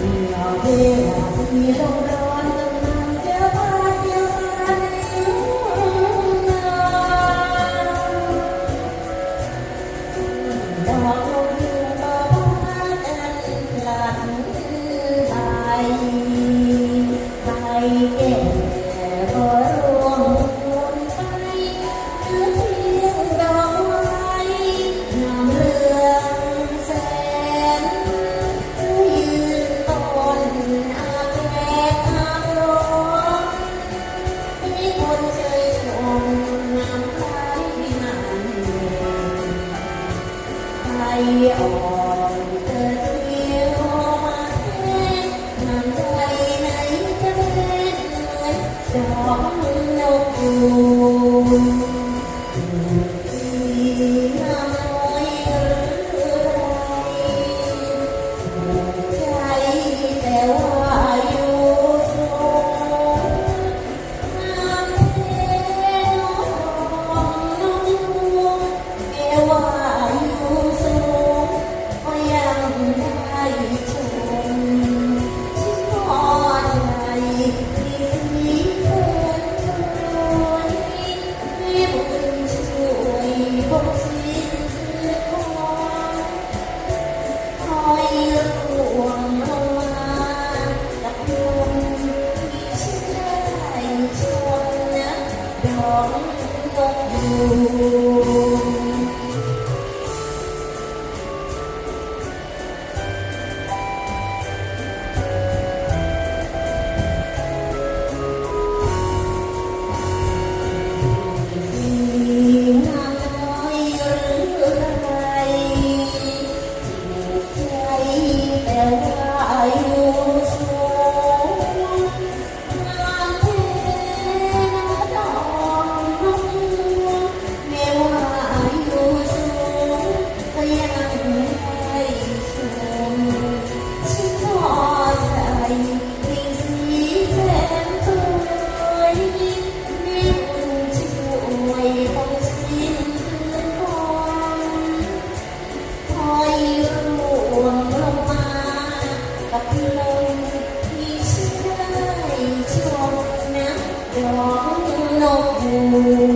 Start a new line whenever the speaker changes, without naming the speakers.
เดียวที่เราที่ต้องรอ gió lâu buồn ของตกอยู่ Senhor.